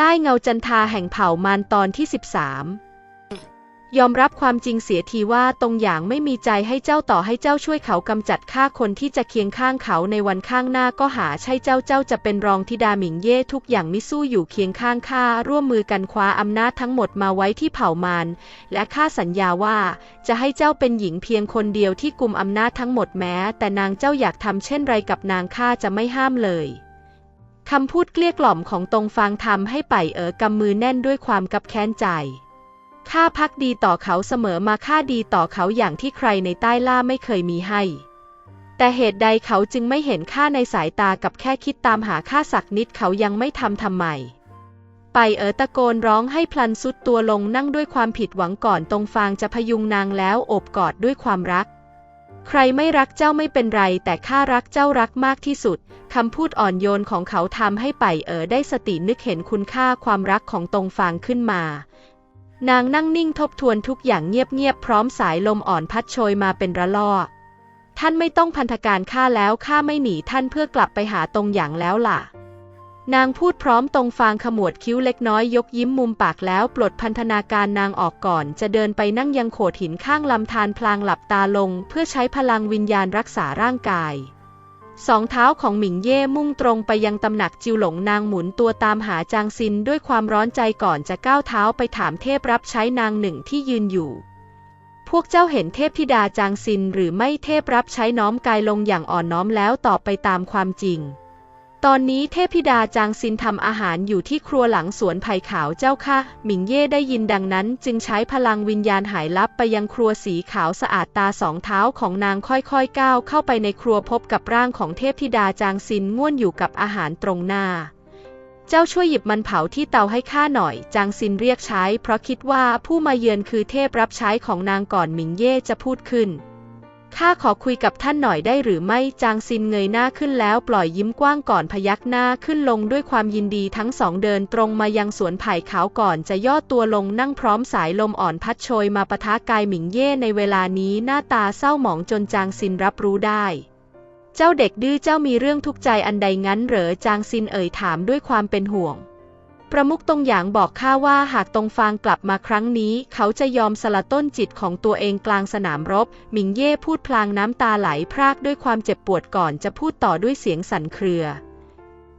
ใต้เงาจันทาแห่งเผ่ามารตอนที่ 13 ยอมรับความจริงเสียทีว่าตรงอย่างไม่มีใจให้เจ้าต่อให้เจ้าช่วยเขากำจัดฆ่าคนที่จะเคียงข้างเขาในวันข้างหน้าก็หาใช่เจ้าเจ้าจะเป็นรองธิดาหมิงเย่ทุกอย่างมิสู้อยู่เคียงข้างข้าร่วมมือกันคว้าอำนาจทั้งหมดมาไว้ที่เผ่ามารและข้าสัญญาว่า จะให้เจ้าเป็นหญิงเพียงคนเดียวที่กุมอำนาจทั้งหมดแม้ แต่นางเจ้าอยากทำเช่นไรกับนางข้าจะไม่ห้ามเลย คำพูดเกลี้ยกล่อมของตรงฟางทำให้ไปเอ๋อกำมือแน่นด้วยความกับแค้นใจ ข้าพักดีต่อเขาเสมอมาข้าดีต่อเขาอย่างที่ใครในใต้ล่าไม่เคยมีให้ แต่เหตุใดเขาจึงไม่เห็นข้าในสายตากับแค่คิดตามหาข้าสักนิดเขายังไม่ทำทำไม ไปเอ๋อตะโกนร้องให้พลันสุดตัวลงนั่งด้วยความผิดหวังก่อนตรงฟางจะพยุงนางแล้วโอบกอดด้วยความรัก ใครไม่รักเจ้าไม่เป็นไร แต่ข้ารักเจ้ารักมากที่สุด คำพูดอ่อนโยนของเขาทำให้ไปเอ๋อได้สตินึกเห็นคุณค่าความรักของตรงฟางขึ้นมา นางนั่งนิ่งทบทวนทุกอย่างเงียบๆพร้อมสายลมอ่อนพัดโชยมาเป็นระลอกท่านไม่ต้องพันธการข้าแล้วข้าไม่หนีท่านเพื่อกลับไปหาตรงอย่างแล้วล่ะ นางพูดพร้อมตรงฟางขมวดคิ้วเล็กน้อยยกยิ้มมุมปากแล้วปลดพันธนาการนางออกก่อน จะเดินไปนั่งยังโขดหินข้างลำธารพลางหลับตาลง เพื่อใช้พลังวิญญาณรักษาร่างกาย สองเท้าของหมิงเย่มุ่งตรงไปยังตำหนักจิวหลงนางหมุนตัวตามหาจางซินด้วยความร้อนใจก่อนจะก้าวเท้าไปถามเทพรับใช้นางหนึ่งที่ยืนอยู่พวกเจ้าเห็นเทพธิดาจางซินหรือไม่เทพรับใช้น้อมกายลงอย่างอ่อนน้อมแล้วตอบไปตามความจริง ตอนนี้เทพธิดาจางซินทำอาหารอยู่ที่ครัวหลังสวนไผ่ขาวเจ้าค่ะ หมิงเย่ได้ยินดังนั้น จึงใช้พลังวิญญาณหายลับไปยังครัวสีขาวสะอาดตาสองเท้าของนางค่อยๆก้าวเข้าไปในครัวพบกับร่างของเทพธิดาจางซินง่วนอยู่กับอาหารตรงหน้า เจ้าช่วยหยิบมันเผาที่เตาให้ข้าหน่อย จางซินเรียกใช้ เพราะคิดว่าผู้มาเยือนคือเทพรับใช้ของนางก่อนหมิงเย่จะพูดขึ้น ข้าขอคุยกับท่านหน่อยได้หรือไม่จางซินเงยหน้าขึ้นแล้วปล่อยยิ้มกว้างก่อนพยักหน้าขึ้นลงด้วยความยินดีทั้งสองเดินตรงมายังสวนไผ่ขาวก่อนจะย่อตัวลงนั่งพร้อมสายลมอ่อนพัดโชยมาปะทะกายหมิงเย่ในเวลานี้หน้าตาเศร้าหมองจนจางซินรับรู้ได้ เจ้าเด็กดื้อเจ้ามีเรื่องทุกข์ใจอันใดงั้นเหรอจางซินเอ่ยถามด้วยความเป็นห่วง ประมุขตรงหยางบอกข้าว่าหากตรงฟางกลับมาครั้งนี้ เขาจะยอมสละต้นจิตของตัวเองกลางสนามรบ หมิงเย่พูดพลางน้ำตาไหลพรากด้วยความเจ็บปวดก่อนจะพูดต่อด้วยเสียงสั่นเครือ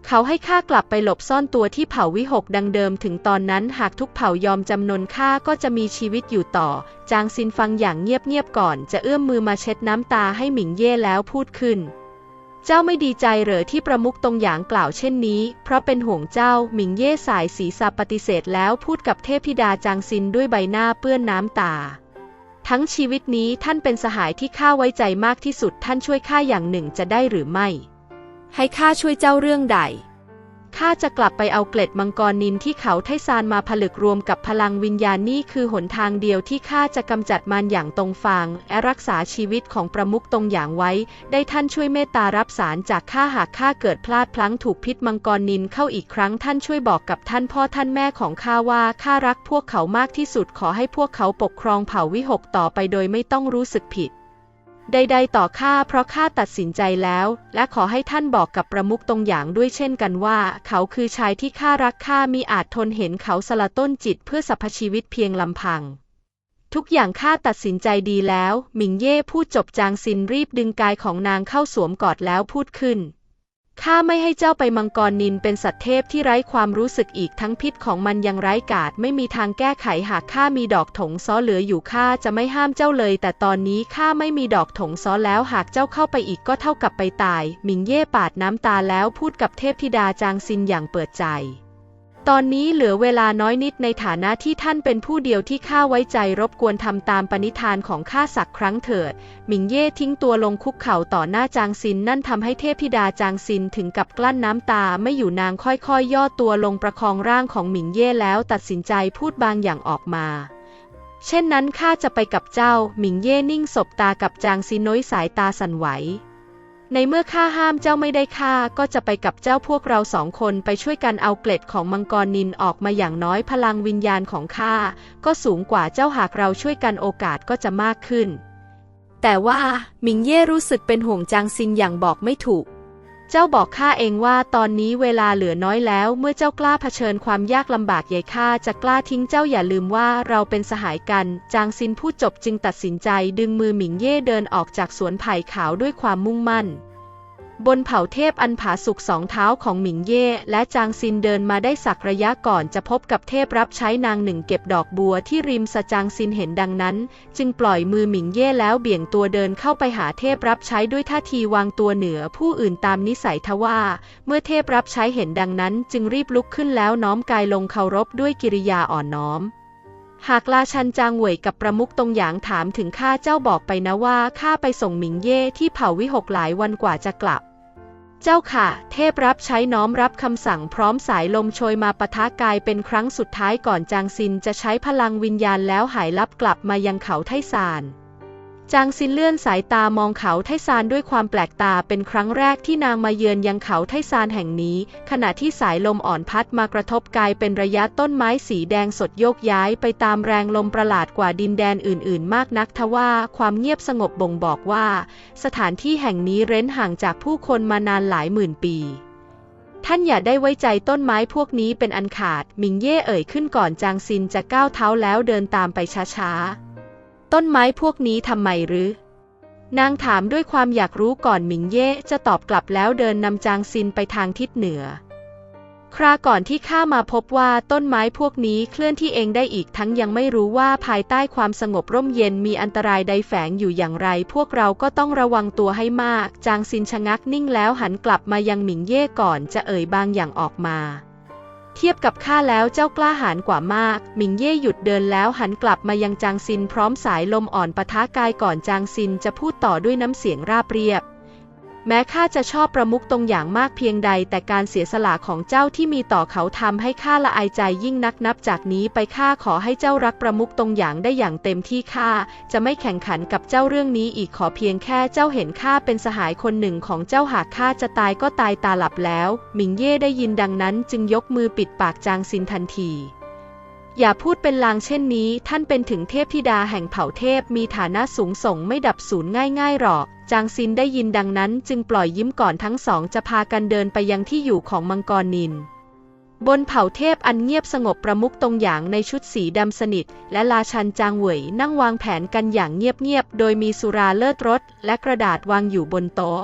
เขาให้ข้ากลับไปหลบซ่อนตัวที่เผ่าวิหกดังเดิมถึงตอนนั้นหากทุกเผ่ายอมจำนนข้าก็จะมีชีวิตอยู่ต่อ จางซินฟังอย่างเงียบๆก่อนจะเอื้อมมือมาเช็ดน้ำตาให้หมิงเย่แล้วพูดขึ้น เจ้าไม่ดีใจเหรอที่ประมุขตรงหยางกล่าวเช่นนี้ เพราะเป็นห่วงเจ้าหมิงเย่สายศีสาปฏิเสธแล้วพูดกับเทพธิดาจางซินด้วยใบหน้าเปื้อนน้ำตา ทั้งชีวิตนี้ท่านเป็นสหายที่ข้าไว้ใจมากที่สุดท่านช่วยข้าอย่างหนึ่งจะได้หรือไม่ ให้ข้าช่วยเจ้าเรื่องใด ข้าจะกลับไปเอาเกล็ดมังกรนินที่เขาไทซานมาผลึกรวมกับพลังวิญญาณนี่คือหนทางเดียวที่ข้าจะกำจัดมันอย่างตรงฟางและรักษาชีวิตของประมุขตรงอย่างไว้ ได้ท่านช่วยเมตตารับสารจากข้าหากข้าเกิดพลาดพลั้งถูกพิษมังกรนินเข้าอีกครั้งท่านช่วยบอกกับท่านพ่อท่านแม่ของข้าว่าข้ารักพวกเขามากที่สุดขอให้พวกเขาปกครองเผ่าวิหกต่อไปโดยไม่ต้องรู้สึกผิด ใดๆต่อข้าเพราะข้าตัดสินใจแล้ว และขอให้ท่านบอกกับประมุขตรงอย่างด้วยเช่นกันว่า เขาคือชายที่ข้ารักข้ามีอาจทนเห็นเขาสละต้นจิตเพื่อสรรพชีวิตเพียงลำพัง ทุกอย่างข้าตัดสินใจดีแล้ว หมิงเย่พูดจบจางซินรีบดึงกายของนางเข้าสวมกอดแล้วพูดขึ้น ข้าไม่ให้เจ้าไปมังกรนินเป็นสัตว์เทพที่ไร้ความรู้สึกอีกทั้งพิษของมันยังไร้กาดไม่มีทางแก้ไขหากข้ามีดอกถงซ้อเหลืออยู่ข้าจะไม่ห้ามเจ้าเลย แต่ตอนนี้ข้าไม่มีดอกถงซ้อแล้วหากเจ้าเข้าไปอีกก็เท่ากับไปตาย หมิงเย่ปาดน้ำตาแล้วพูดกับเทพธิดาจางซินอย่างเปิดใจ ตอนนี้เหลือเวลาน้อยนิดในฐานะที่ท่านเป็นผู้เดียวที่ข้าไว้ใจรบกวนทำตามปณิธานของข้าสักครั้งเถิด หมิงเย่ทิ้งตัวลงคุกเข่าต่อหน้าจางซินนั่นทำให้เทพธิดาจางซินถึงกับกลั้นน้ำตาไม่อยู่นางค่อยๆ ย่อตัวลงประคองร่างของหมิงเย่แล้วตัดสินใจพูดบางอย่างออกมาเช่นนั้นข้าจะไปกับเจ้า หมิงเย่นิ่งสบตากับจางซินน้อยสายตาสั่นไหว ในเมื่อข้าห้ามเจ้าไม่ได้ข้าก็จะไปกับเจ้าพวกเราสองคนไปช่วยกันเอาเกล็ดของมังกรนินออกมาอย่างน้อยพลังวิญญาณของข้าก็สูงกว่าเจ้าหากเราช่วยกันโอกาสก็จะมากขึ้น แต่ว่ามิงเย่รู้สึกเป็นห่วงจางซินอย่างบอกไม่ถูก เจ้าบอกข้าเองว่าตอนนี้เวลาเหลือน้อยแล้ว เมื่อเจ้ากล้าเผชิญความยากลำบากใหญ่ข้าจะกล้าทิ้งเจ้าอย่าลืมว่าเราเป็นสหายกัน จางซินพูดจบจึงตัดสินใจดึงมือหมิงเย่เดินออกจากสวนไผ่ขาวด้วยความมุ่งมั่น บนเผ่าเทพอันผาสุกสองเท้าของหมิงเย่และจางซินเดินมาได้สักระยะก่อนจะพบกับเทพรับใช้นางหนึ่งเก็บดอกบัวที่ริมสะจางซินเห็นดังนั้น จึงปล่อยมือหมิงเย่แล้วเบี่ยงตัวเดินเข้าไปหาเทพรับใช้ด้วยท่าทีวางตัวเหนือผู้อื่นตามนิสัยทว่า เมื่อเทพรับใช้เห็นดังนั้น จึงรีบลุกขึ้นแล้วน้อมกายลงเคารพด้วยกิริยาอ่อนน้อมหากราชันจางเหวยกับประมุขตรงหยางถามถึงข้าเจ้าบอกไปนะว่าข้าไปส่งหมิงเย่ที่เผ่าวิหกหลายวันกว่าจะกลับ เจ้าค่ะ เทพรับใช้น้อมรับคำสั่งพร้อมสายลมโชยมาปะทะกายเป็นครั้งสุดท้ายก่อนจางซินจะใช้พลังวิญญาณแล้วหายลับกลับมายังเขาไทซาน จางซินเลื่อนสายตามองเขาไทซานด้วยความแปลกตาเป็นครั้งแรกที่นางมาเยือนยังเขาไทซานแห่งนี้ ขณะที่สายลมอ่อนพัดมากระทบกายเป็นระยะต้นไม้สีแดงสดโยกย้ายไปตามแรงลมประหลาดกว่าดินแดนอื่นๆ มากนักทว่าความเงียบสงบบ่งบอกว่า สถานที่แห่งนี้เร้นห่างจากผู้คนมานานหลายหมื่นปีท่านอย่าได้ไว้ใจต้นไม้พวกนี้เป็นอันขาด มิงเย่เอ่ยขึ้นก่อนจางซินจะก้าวเท้าแล้วเดินตามไปช้าๆ ต้นไม้พวกนี้ทำไมหรือ นางถามด้วยความอยากรู้ก่อนหมิงเย่จะตอบกลับแล้วเดินนำจางซินไปทางทิศเหนือ คราก่อนที่ข้ามาพบว่าต้นไม้พวกนี้เคลื่อนที่เองได้อีกทั้งยังไม่รู้ว่าภายใต้ความสงบร่มเย็นมีอันตรายใดแฝงอยู่อย่างไร พวกเราก็ต้องระวังตัวให้มาก จางซินชะงักนิ่งแล้วหันกลับมายังหมิงเย่ก่อนจะเอ่ยบางอย่างออกมา เทียบกับข้าแล้วเจ้ากล้าหาญกว่ามาก หมิงเย่หยุดเดินแล้วหันกลับมายังจางซินพร้อมสายลมอ่อนปะทะกายก่อนจางซินจะพูดต่อด้วยน้ำเสียงราบเรียบ แม้ข้าจะชอบประมุขตรงอย่างมากเพียงใด แต่การเสียสละของเจ้าที่มีต่อเขาทำให้ข้าละอายใจยิ่งนักนับจากนี้ไปข้าขอให้เจ้ารักประมุขตรงอย่างได้อย่างเต็มที่ข้าจะไม่แข่งขันกับเจ้าเรื่องนี้อีกขอเพียงแค่เจ้าเห็นข้าเป็นสหายคนหนึ่งของเจ้าหากข้าจะตายก็ตายตาหลับแล้ว หมิงเย่ได้ยินดังนั้นจึงยกมือปิดปากจางซินทันทีอย่าพูดเป็นลางเช่นนี้ ท่านเป็นถึงเทพธิดาแห่งเผ่าเทพมีฐานะสูงส่งไม่ดับสูญง่ายๆหรอก จางซินได้ยินดังนั้นจึงปล่อยยิ้มก่อนทั้งสองจะพากันเดินไปยังที่อยู่ของมังกรนิน บนเผ่าเทพอันเงียบสงบประมุขตรงหยางในชุดสีดำสนิท และราชันจางเหวยนั่งวางแผนกันอย่างเงียบๆ โดยมีสุราเลิศรสและกระดาษวางอยู่บนโต๊ะ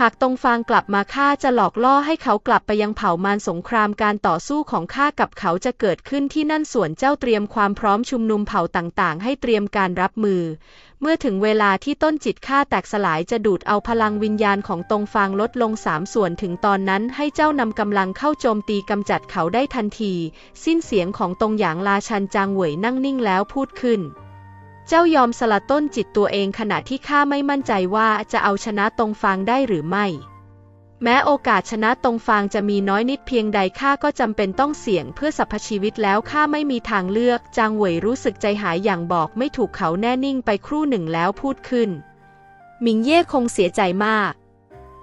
หากตรงฟางกลับมาข้าจะหลอกล่อให้เขากลับไปยังเผ่ามารสงครามการต่อสู้ของข้ากับเขาจะเกิดขึ้นที่นั่นส่วนเจ้าเตรียมความพร้อมชุมนุมเผ่าต่างๆ ให้เตรียมการรับมือ เมื่อถึงเวลาที่ต้นจิตข้าแตกสลายจะดูดเอาพลังวิญญาณของตรงฟางลดลงสามส่วนถึงตอนนั้นให้เจ้านำกำลังเข้าโจมตีกำจัดเขาได้ทันที สิ้นเสียงของตรงหยางราชันจางเหวยนั่งนิ่งแล้วพูดขึ้น เจ้ายอมสละต้นจิตตัวเองขณะที่ข้าไม่มั่นใจว่าจะเอาชนะตรงฟางได้หรือไม่ แม้โอกาสชนะตรงฟางจะมีน้อยนิดเพียงใดข้าก็จำเป็นต้องเสี่ยงเพื่อสรรพชีวิตแล้วข้าไม่มีทางเลือก จางเหวยรู้สึกใจหายอย่างบอกไม่ถูกเขาแน่นิ่งไปครู่หนึ่งแล้วพูดขึ้น หมิงเย่คงเสียใจมาก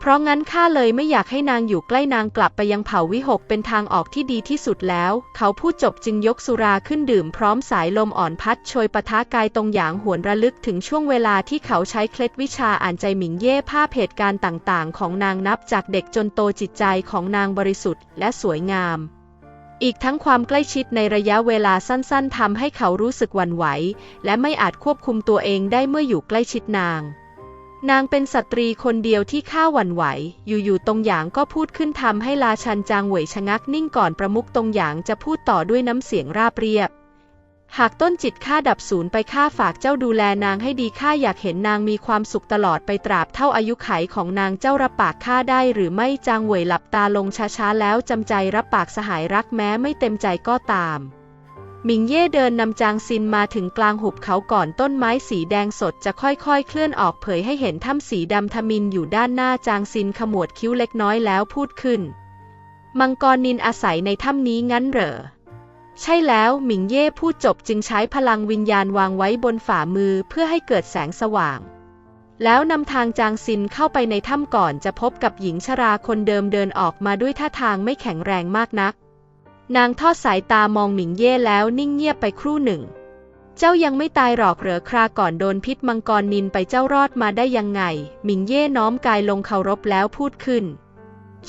เพราะงั้นข้าเลยไม่อยากให้นางอยู่ใกล้นางกลับไปยังเผ่าวิหกเป็นทางออกที่ดีที่สุดแล้ว เขาพูดจบจึงยกสุราขึ้นดื่มพร้อมสายลมอ่อนพัดโชยปะทะกายตรงหยางหวนระลึกถึงช่วงเวลาที่เขาใช้เคล็ดวิชาอ่านใจหมิงเย่ภาพเหตุการณ์ต่างๆ ของนางนับจากเด็กจนโตจิตใจของนางบริสุทธิ์และสวยงาม อีกทั้งความใกล้ชิดในระยะเวลาสั้นๆทำให้เขารู้สึกหวั่นไหว และไม่อาจควบคุมตัวเองได้เมื่ออยู่ใกล้ชิดนาง นางเป็นสตรีคนเดียวที่ข้าหวั่นไหว อยู่ๆ ตรงหยางก็พูดขึ้นทำให้ราชันจางเหวยชะงักนิ่งก่อนประมุขตรงหยางจะพูดต่อด้วยน้ำเสียงราบเรียบ หากต้นจิตข้าดับศูนย์ไปข้าฝากเจ้าดูแลนางให้ดีข้าอยากเห็นนางมีความสุขตลอดไปตราบเท่าอายุไขของนางเจ้ารับปากข้าได้หรือไม่จางเหวยหลับตาลงช้าๆแล้วจำใจรับปากสหายรักแม้ไม่เต็มใจก็ตาม หมิงเย่เดินนำจางซินมาถึงกลางหุบเขาก่อนต้นไม้สีแดงสดจะค่อยๆ เคลื่อนออกเผยให้เห็นถ้ำสีดำทมินอยู่ด้านหน้าจางซินขมวดคิ้วเล็กน้อยแล้วพูดขึ้น มังกรนินอาศัยในถ้ำนี้งั้นเหรอ ใช่แล้วหมิงเย่พูดจบจึงใช้พลังวิญญาณวางไว้บนฝ่ามือเพื่อให้เกิดแสงสว่าง แล้วนำทางจางซินเข้าไปในถ้ำก่อนจะพบกับหญิงชราคนเดิมเดินออกมาด้วยท่าทางไม่แข็งแรงมากนัก นางทอดสายตามองหมิงเย่แล้วนิ่งเงียบไปครู่หนึ่ง เจ้ายังไม่ตายหรอกเหรอคราก่อนโดนพิษมังกรนินไปเจ้ารอดมาได้ยังไง หมิงเย่น้อมกายลงเคารพแล้วพูดขึ้น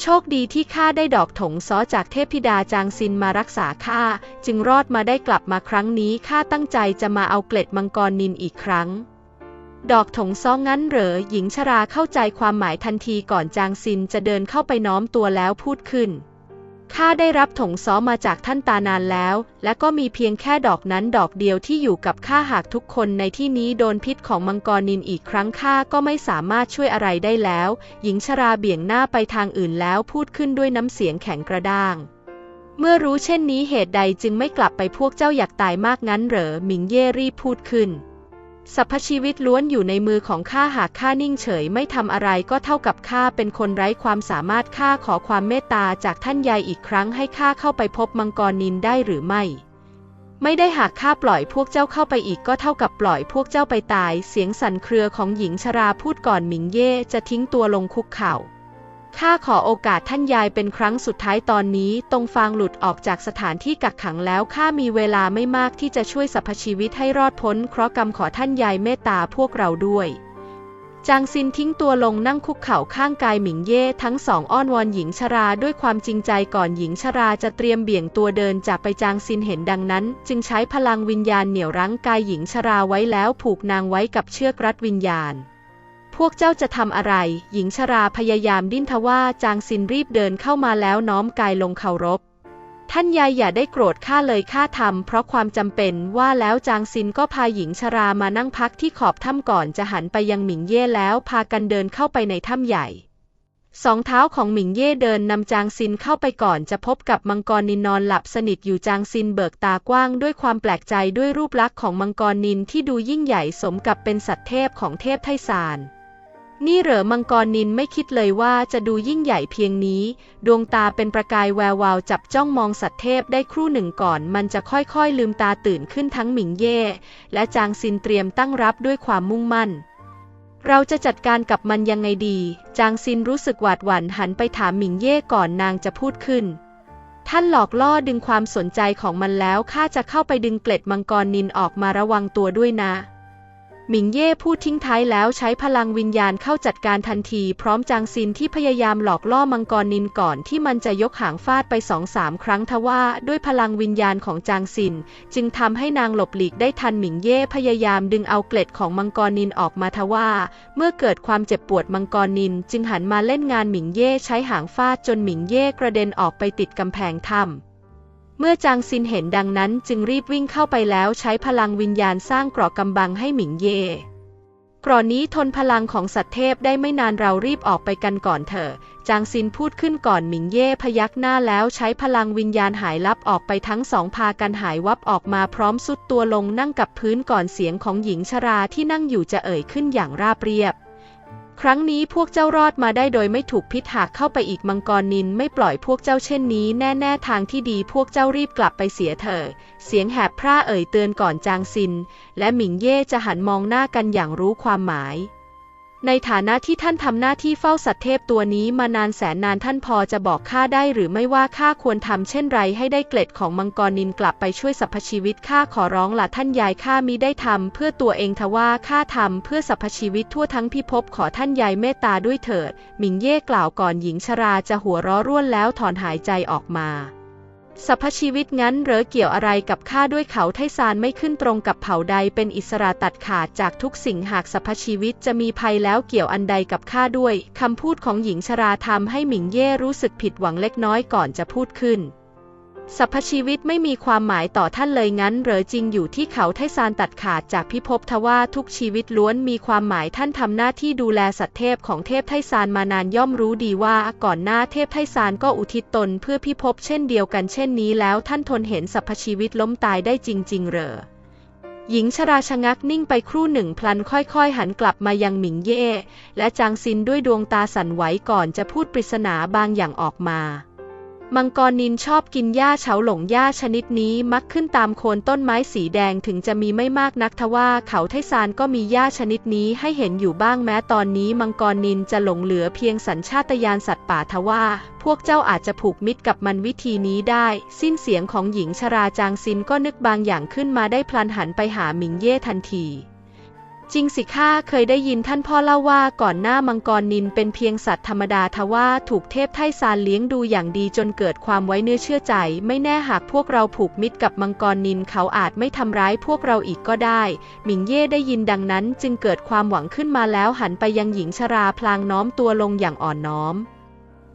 โชคดีที่ข้าได้ดอกถงซ้อจากเทพธิดาจางซินมารักษาข้า จึงรอดมาได้กลับมาครั้งนี้ข้าตั้งใจจะมาเอาเกล็ดมังกรนินอีกครั้งดอกถงซ้องั้นเหรอหญิงชราเข้าใจความหมายทันทีก่อนจางซินจะเดินเข้าไปน้อมตัวแล้วพูดขึ้น ข้าได้รับถงซ้อมาจากท่านตานานแล้ว และก็มีเพียงแค่ดอกนั้นดอกเดียวที่อยู่กับข้าหากทุกคนในที่นี้โดนพิษของมังกรนินอีกครั้งข้าก็ไม่สามารถช่วยอะไรได้แล้ว หญิงชราเบี่ยงหน้าไปทางอื่นแล้วพูดขึ้นด้วยน้ำเสียงแข็งกระด้าง เมื่อรู้เช่นนี้เหตุใดจึงไม่กลับไปพวกเจ้าอยากตายมากงั้นเหรอหมิงเย่รีพูดขึ้น สรรพชีวิตล้วนอยู่ในมือของข้าหากข้านิ่งเฉยไม่ทำอะไรก็เท่ากับข้าเป็นคนไร้ความสามารถข้าขอความเมตตาจากท่านยายอีกครั้งให้ข้าเข้าไปพบมังกรนินได้หรือไม่ ไม่ได้หากข้าปล่อยพวกเจ้าเข้าไปอีกก็เท่ากับปล่อยพวกเจ้าไปตาย เสียงสั่นเครือของหญิงชราพูดก่อนหมิงเย่จะทิ้งตัวลงคุกเข่า ข้าขอโอกาสท่านยายเป็นครั้งสุดท้ายตอนนี้ ตรงฟางหลุดออกจากสถานที่กักขังแล้วข้ามีเวลาไม่มากที่จะช่วยสรรพชีวิตให้รอดพ้นเคราะห์กรรมขอท่านยายเมตตาพวกเราด้วย จางซินทิ้งตัวลงนั่งคุกเข่าข้างกายหมิงเย่ทั้งสองอ้อนวอนหญิงชราด้วยความจริงใจก่อนหญิงชราจะเตรียมเบี่ยงตัวเดินจากไปจางซินเห็นดังนั้น จึงใช้พลังวิญญาณเหนี่ยวรั้งกายหญิงชราไว้แล้วผูกนางไว้กับเชือกรัดวิญญาณ พวกเจ้าจะทำอะไร หญิงชราพยายามดิ้นทว่าจางซินรีบเดินเข้ามาแล้วน้อมกายลงเคารพ ท่านยายอย่าได้โกรธข้าเลยข้าทำเพราะความจำเป็นว่าแล้วจางซินก็พาหญิงชรามานั่งพักที่ขอบถ้ำก่อนจะหันไปยังหมิงเย่แล้วพากันเดินเข้าไปในถ้ำใหญ่สองเท้าของหมิงเย่เดินนำจางซินเข้าไปก่อนจะพบกับมังกรนินนอนหลับสนิทอยู่จางซินเบิกตากว้างด้วยความแปลกใจด้วยรูปลักษณ์ของมังกรนินที่ดูยิ่งใหญ่สมกับเป็นสัตว์เทพของเทพไทซาน นี่เหรอมังกรนินไม่คิดเลยว่าจะดูยิ่งใหญ่เพียงนี้ ดวงตาเป็นประกายแวววาวจับจ้องมองสัตว์เทพได้ครู่หนึ่งก่อน มันจะค่อยๆลืมตาตื่นขึ้นทั้งหมิงเย่ และจางซินเตรียมตั้งรับด้วยความมุ่งมั่น เราจะจัดการกับมันยังไงดี จางซินรู้สึกหวาดหวั่นหันไปถามหมิงเย่ก่อนนางจะพูดขึ้น ท่านหลอกล่อดึงความสนใจของมันแล้วข้าจะเข้าไปดึงเกล็ดมังกรนินออกมาระวังตัวด้วยนะ หมิงเย่พูดทิ้งท้ายแล้วใช้พลังวิญญาณเข้าจัดการทันทีพร้อมจางซินที่พยายามหลอกล่อมังกรนินก่อนที่มันจะยกหางฟาดไปสองสามครั้งทว่าด้วยพลังวิญญาณของจางซิน จึงทำให้นางหลบหลีกได้ทันหมิงเย่พยายามดึงเอาเกล็ดของมังกรนินออกมาทว่า เมื่อเกิดความเจ็บปวดมังกรนินจึงหันมาเล่นงานหมิงเย่ใช้หางฟาดจนหมิงเย่กระเด็นออกไปติดกำแพงถ้ำ เมื่อจางซินเห็นดังนั้นจึงรีบวิ่งเข้าไปแล้วใช้พลังวิญญาณสร้างเกราะกำบังให้หมิงเย่กราะนี้ทนพลังของสัตว์เทพได้ไม่นานเรารีบออกไปกันก่อนเถอะ จางซินพูดขึ้นก่อนหมิงเย่พยักหน้าแล้วใช้พลังวิญญาณหายลับออกไปทั้งสองพากันหายวับออกมาพร้อมสุดตัวลงนั่งกับพื้นก่อนเสียงของหญิงชราที่นั่งอยู่จะเอ่ยขึ้นอย่างราบเรียบ ครั้งนี้พวกเจ้ารอดมาได้โดยไม่ถูกพิษหากเข้าไปอีกมังกรนินไม่ปล่อยพวกเจ้าเช่นนี้แน่ๆทางที่ดีพวกเจ้ารีบกลับไปเสียเถอะเสียงแหบพร่าเอ่ยเตือนก่อนจางซิน และหมิงเย่จะหันมองหน้ากันอย่างรู้ความหมาย ในฐานะที่ท่านทำหน้าที่เฝ้าสัตว์เทพตัวนี้มานานแสนนานท่านพอจะบอกข้าได้หรือไม่ว่าข้าควรทำเช่นไรให้ได้เกล็ดของมังกรนินกลับไปช่วยสรรพชีวิตข้าขอร้องละท่านยายข้ามิได้ทำเพื่อตัวเองทว่าข้าทำเพื่อสรรพชีวิตทั่วทั้งพิภพขอท่านยายเมตตาด้วยเถิดหมิงเย่กล่าวก่อนหญิงชราจะหัวเราะร่วนแล้วถอนหายใจออกมา สัพชีวิตงั้นเหรอเกี่ยวอะไรกับข้าด้วยเขาไทซานไม่ขึ้นตรงกับเผ่าใดเป็นอิสระตัดขาดจากทุกสิ่งหากสัพชีวิตจะมีภัยแล้วเกี่ยวอันใดกับข้าด้วยคำพูดของหญิงชราทำให้หมิงเย่รู้สึกผิดหวังเล็กน้อยก่อนจะพูดขึ้น สรรพชีวิตไม่มีความหมายต่อท่านเลยงั้นเหรอจริงอยู่ที่เขาไทซานตัดขาดจากพิภพทว่าทุกชีวิตล้วนมีความหมายท่านทำหน้าที่ดูแลสัตว์เทพของเทพไทซานมานานย่อมรู้ดีว่าก่อนหน้าเทพไทซานก็อุทิศตนเพื่อพิภพเช่นเดียวกันเช่นนี้แล้วท่านทนเห็นสรรพชีวิตล้มตายได้จริง ๆ เหรอหญิงชราชะงักนิ่งไปครู่หนึ่งพลันค่อยๆ หันกลับมายังหมิงเย่และจางซินด้วยดวงตาสั่นไหวก่อนจะพูดปริศนาบางอย่างออกมา มังกรนินชอบกินหญ้าเฉาหลงหญ้าชนิดนี้มักขึ้นตามโคนต้นไม้สีแดงถึงจะมีไม่มากนักทว่าเขาไทซานก็มีหญ้าชนิดนี้ให้เห็นอยู่บ้างแม้ตอนนี้มังกรนินจะหลงเหลือเพียงสัญชาตญาณสัตว์ป่าทว่า พวกเจ้าอาจจะผูกมิตรกับมันวิธีนี้ได้ สิ้นเสียงของหญิงชราจางซินก็นึกบางอย่างขึ้นมาได้พลันหันไปหาหมิงเย่ทันที จริงสิข้าเคยได้ยินท่านพ่อเล่าว่าก่อนหน้ามังกรนินเป็นเพียงสัตว์ธรรมดาทว่าถูกเทพไทซานเลี้ยงดูอย่างดีจนเกิดความไว้เนื้อเชื่อใจ ไม่แน่หากพวกเราผูกมิตรกับมังกรนินเขาอาจไม่ทำร้ายพวกเราอีกก็ได้ หมิงเย่ได้ยินดังนั้นจึงเกิดความหวังขึ้นมาแล้วหันไปยังหญิงชราพลางน้อมตัวลงอย่างอ่อนน้อม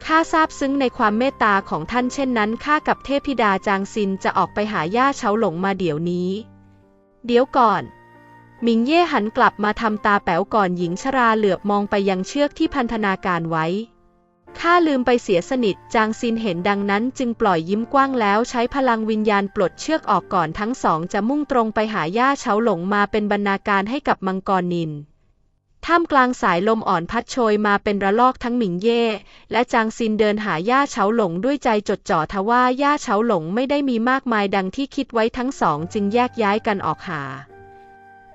ข้าซาบซึ้งในความเมตตาของท่านเช่นนั้นข้ากับเทพธิดาจางซินจะออกไปหาย่าเฉาหลงมาเดี๋ยวนี้ เดี๋ยวก่อน หมิงเย่หันกลับมาทำตาแป๋วก่อนหญิงชราเหลือบมองไปยังเชือกที่พันธนาการไว้ ข้าลืมไปเสียสนิทจางซินเห็นดังนั้นจึงปล่อยยิ้มกว้างแล้วใช้พลังวิญญาณปลดเชือกออกก่อนทั้งสองจะมุ่งตรงไปหาย่าเฉาหลงมาเป็นบรรณาการให้กับมังกรนินท่ามกลางสายลมอ่อนพัดโชยมาเป็นระลอกทั้งหมิงเย่และจางซินเดินหาย่าเฉาหลงด้วยใจจดจ่อทว่าย่าเฉาหลงไม่ได้มีมากมายดังที่คิดไว้ทั้งสองจึงแยกย้ายกันออกหา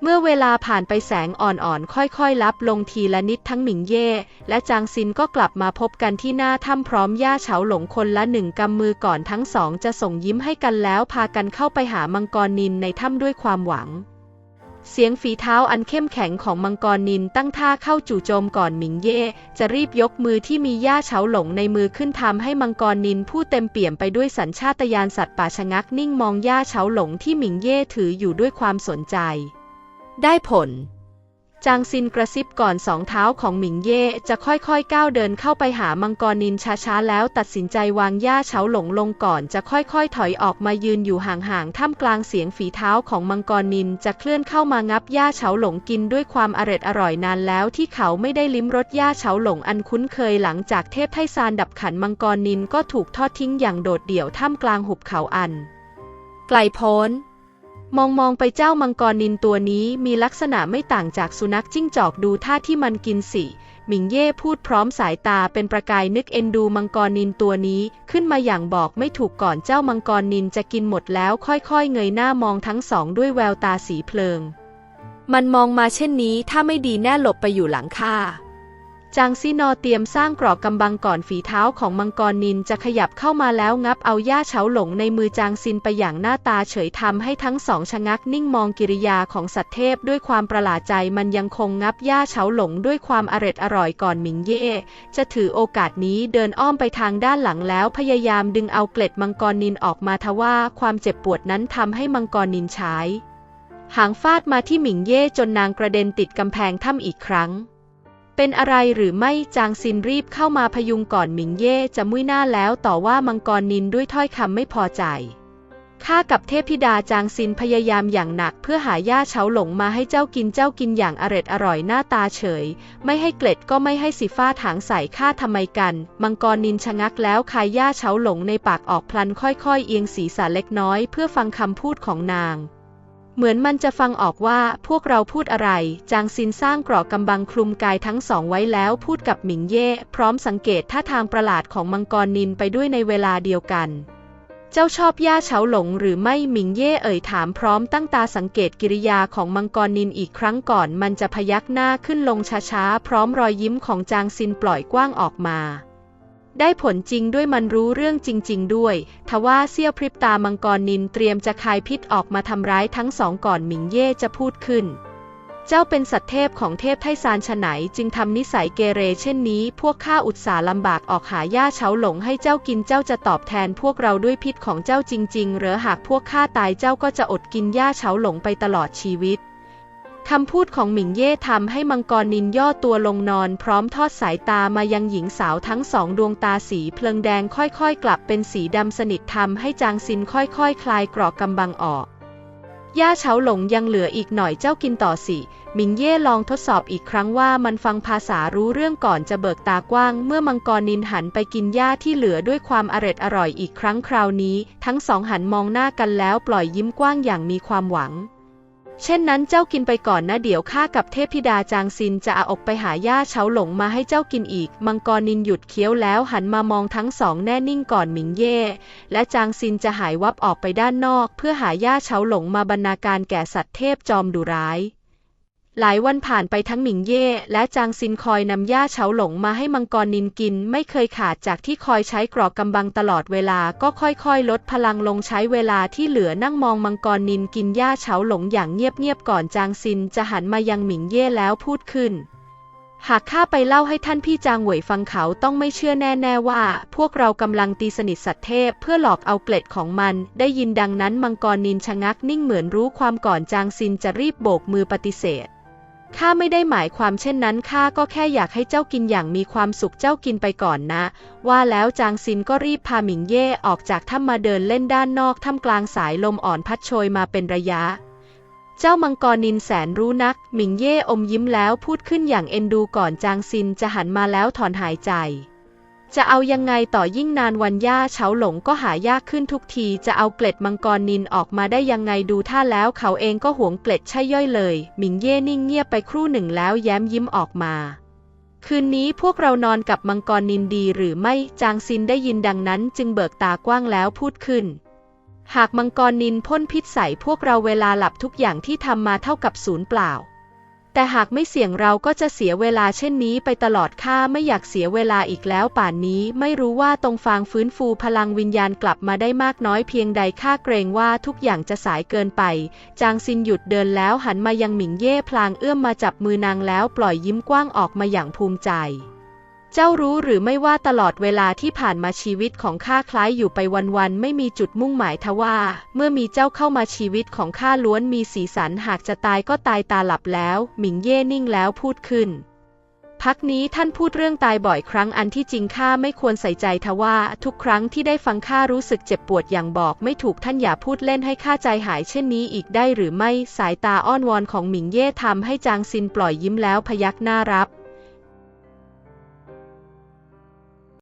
เมื่อเวลาผ่านไปแสงอ่อนๆ ค่อยๆ ลับลงทีละนิดทั้งหมิงเย่ และจางซินก็กลับมาพบกันที่หน้าถ้ำพร้อมย่าเฉาหลงคนละหนึ่งกำมือก่อนทั้งสองจะส่งยิ้มให้กันแล้วพากันเข้าไปหามังกรนินในถ้ำด้วยความหวัง เสียงฝีเท้าอันเข้มแข็งของมังกรนินตั้งท่าเข้าจู่โจมก่อนหมิงเย่ จะรีบยกมือที่มีย่าเฉาหลงในมือขึ้นทำให้มังกรนินผู้เต็มเปี่ยมไปด้วยสัญชาตญาณสัตว์ป่าชะงักนิ่งมองย่าเฉาหลงที่หมิงเย่ถืออยู่ด้วยความสนใจ ได้ผล จางซินกระซิบก่อนสองเท้าของหมิงเย่จะค่อยๆก้าวเดินเข้าไปหามังกรนินช้าๆแล้วตัดสินใจวางย่าเฉาหลงลงก่อนจะค่อยๆ ถอยออกมายืนอยู่ห่างๆท่ามกลางเสียงฝีเท้าของมังกรนินจะเคลื่อนเข้ามางับย่าเฉาหลงกินด้วยความอร็ดอร่อยนานแล้วที่เขาไม่ได้ลิ้มรสย่าเฉาหลงอันคุ้นเคยหลังจากเทพไทซานดับขันมังกรนินก็ถูกทอดทิ้งอย่างโดดเดี่ยวท่ามกลางหุบเขาอัน ไกลโพ้น มองมองไปเจ้ามังกรนินตัวนี้มีลักษณะไม่ต่างจากสุนัขจิ้งจอกดูท่าที่มันกินสิ หมิงเย่พูดพร้อมสายตาเป็นประกายนึกเอ็นดูมังกรนินตัวนี้ขึ้นมาอย่างบอกไม่ถูกก่อนเจ้ามังกรนินจะกินหมดแล้วค่อยๆ เงยหน้ามองทั้งสองด้วยแววตาสีเพลิง มันมองมาเช่นนี้ถ้าไม่ดีแน่หลบไปอยู่หลังข้า จางซีนอเตรียมสร้างกรอกกำบังก่อนฝีเท้าของมังกรนินจะขยับเข้ามาแล้วงับเอาย่าเฉาหลงในมือจางซินไปอย่างหน้าตาเฉยทำให้ทั้งสองชะงักนิ่งมองกิริยาของสัตว์เทพด้วยความประหลาดใจมันยังคงงับย่าเฉาหลงด้วยความอร็ดอร่อยก่อนหมิงเย่จะถือโอกาสนี้เดินอ้อมไปทางด้านหลังแล้วพยายามดึงเอาเกล็ดมังกรนินออกมาทว่าความเจ็บปวดนั้นทำให้มังกรนินใช้หางฟาดมาที่หมิงเย่จนนางกระเด็นติดกำแพงถ้ำอีกครั้ง เป็นอะไรหรือไม่จางซินรีบเข้ามาพยุงก่อนหมิงเย่จะมุ้ยหน้าแล้วต่อว่ามังกรนินด้วยถ้อยคำไม่พอใจข้ากับเทพธิดาจางซินพยายามอย่างหนักเพื่อหาย่าเฉาหลงมาให้เจ้ากินเจ้ากินอย่างอร็ดอร่อยหน้าตาเฉย ไม่ให้เกล็ดก็ไม่ให้สิฟ้าถางใส่ข้าทำไมกัน มังกรนินชะงักแล้วคายย่าเฉาหลงในปากออกพลันค่อยๆ เอียงศีรษะเล็กน้อยเพื่อฟังคำพูดของนาง เหมือนมันจะฟังออกว่าพวกเราพูดอะไร จางซินสร้างเกราะกำบังคลุมกายทั้งสองไว้แล้วพูดกับหมิงเย่ พร้อมสังเกตท่าทางประหลาดของมังกรนินไปด้วยในเวลาเดียวกัน เจ้าชอบย่าเฉาหลงหรือไม่หมิงเย่เอ่ยถามพร้อมตั้งตาสังเกตกิริยาของมังกรนินอีกครั้งก่อนมันจะพยักหน้าขึ้นลงช้าๆ พร้อมรอยยิ้มของจางซินปล่อยกว้างออกมา ได้ผลจริงด้วยมันรู้เรื่องจริง ๆ ด้วย ทว่าเสี้ยวพริบตามังกรนินเตรียมจะคายพิษออกมาทำร้ายทั้งสองก่อนหมิงเย่จะพูดขึ้น เจ้าเป็นสัตว์เทพของเทพไทซานฉไหนจึงทำนิสัยเกเรเช่นนี้ พวกข้าอุตส่าห์ลำบากออกหาย่าเฉาหลงให้เจ้ากินเจ้าจะตอบแทนพวกเราด้วยพิษของเจ้าจริง ๆ หรือหากพวกข้าตายเจ้าก็จะอดกินย่าเฉาหลงไปตลอดชีวิต คำพูดของหมิงเย่ทำให้มังกรนินย่อตัวลงนอนพร้อมทอดสายตามายังหญิงสาวทั้งสองดวงตาสีเพลิงแดงค่อยๆ กลับเป็นสีดำสนิททำให้จางซินค่อยๆคคลายกรอกกำบังออก ย่าเฉาหลงยังเหลืออีกหน่อยเจ้ากินต่อสิหมิงเย่ลองทดสอบอีกครั้งว่ามันฟังภาษารู้เรื่องก่อนจะเบิกตากว้าง เมื่อมังกรนินหันไปกินหญ้าที่เหลือด้วยความอร็ดอร่อยอีกครั้งคราวนี้ ทั้งสองหันมองหน้ากันแล้วปล่อยยิ้มกว้างอย่างมีความหวัง เช่นนั้นเจ้ากินไปก่อนนะเดี๋ยวข้ากับเทพธิดาจางซินจะเอาออกไปหาย่าเฉาหลงมาให้เจ้ากินอีก มังกรนินหยุดเคี้ยวแล้วหันมามองทั้งสองแน่นิ่งก่อนหมิงเย่ และจางซินจะหายวับออกไปด้านนอก เพื่อหาย่าเฉาหลงมาบรรณาการแก่สัตว์เทพจอมดุร้าย หลายวันผ่านไปทั้งหมิงเย่และจางซินคอยนำย่าเฉาหลงมาให้มังกรนินกินไม่เคยขาดจากที่คอยใช้กรอกกำบังตลอดเวลาก็ค่อยๆ ลดพลังลงใช้เวลาที่เหลือนั่งมองมังกรนินกินย่าเฉาหลงอย่างเงียบๆก่อนจางซินจะหันมายังหมิงเย่แล้วพูดขึ้น หากข้าไปเล่าให้ท่านพี่จางเหวยฟังเขาต้องไม่เชื่อแน่ๆว่า พวกเรากำลังตีสนิทสัตว์เทพเพื่อหลอกเอาเกล็ดของมัน ได้ยินดังนั้นมังกรนินชะงักนิ่งเหมือนรู้ความก่อนจางซินจะรีบโบกมือปฏิเสธ ข้าไม่ได้หมายความเช่นนั้นข้าก็แค่อยากให้เจ้ากินอย่างมีความสุขเจ้ากินไปก่อนนะ ว่าแล้วจางซินก็รีบพาหมิงเย่ออกจากถ้ำมาเดินเล่นด้านนอกท่ามกลางสายลมอ่อนพัดโชยมาเป็นระยะ เจ้ามังกรนินแสนรู้นัก หมิงเย่อมยิ้มแล้วพูดขึ้นอย่างเอ็นดูก่อนจางซินจะหันมาแล้วถอนหายใจ จะเอายังไงต่อยิ่งนานวันย่าเฉาหลงก็หายากขึ้นทุกที จะเอาเกล็ดมังกรนินออกมาได้ยังไงดูท่าแล้วเขาเองก็หวงเกล็ดใช่ย่อยเลย หมิงเย่นิ่งเงียบไปครู่หนึ่งแล้วแย้มยิ้มออกมา คืนนี้พวกเรานอนกับมังกรนินดีหรือไม่จางซินได้ยินดังนั้น จึงเบิกตากว้างแล้วพูดขึ้น หากมังกรนินพ่นพิษใส่พวกเราเวลาหลับทุกอย่างที่ทำมาเท่ากับศูนย์เปล่า แต่หากไม่เสี่ยงเราก็จะเสียเวลาเช่นนี้ไปตลอดข้าไม่อยากเสียเวลาอีกแล้วป่านนี้ไม่รู้ว่าตรงฟางฟื้นฟูพลังวิญญาณกลับมาได้มากน้อยเพียงใดข้าเกรงว่าทุกอย่างจะสายเกินไป จางซินหยุดเดินแล้วหันมายังหมิงเย่พลางเอื้อมมาจับมือนางแล้วปล่อยยิ้มกว้างออกมาอย่างภูมิใจ เจ้ารู้หรือไม่ว่าตลอดเวลาที่ผ่านมาชีวิตของข้าคล้ายอยู่ไปวันๆไม่มีจุดมุ่งหมายทว่า เมื่อมีเจ้าเข้ามาชีวิตของข้าล้วนมีสีสันหากจะตายก็ตายตาหลับแล้ว หมิงเย่นิ่งแล้วพูดขึ้นพักนี้ท่านพูดเรื่องตายบ่อยครั้งอันที่จริงข้าไม่ควรใส่ใจทว่าทุกครั้งที่ได้ฟังข้ารู้สึกเจ็บปวดอย่างบอกไม่ถูกท่านอย่าพูดเล่นให้ข้าใจหายเช่นนี้อีกได้หรือไม่สายตาอ้อนวอนของหมิงเย่ทำให้จางซินปล่อยยิ้มแล้วพยักหน้ารับ